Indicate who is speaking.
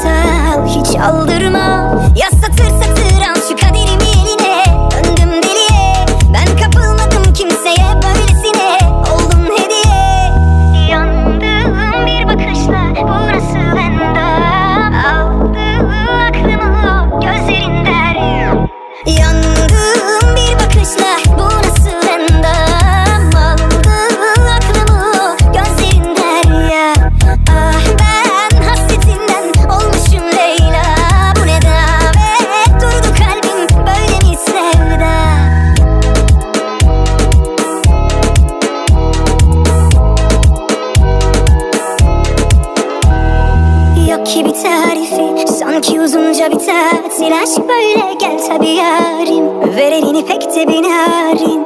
Speaker 1: Güzel hiç aldırma. hayat ilaç böyle gel tabi yarim. Ver elini pek de binarin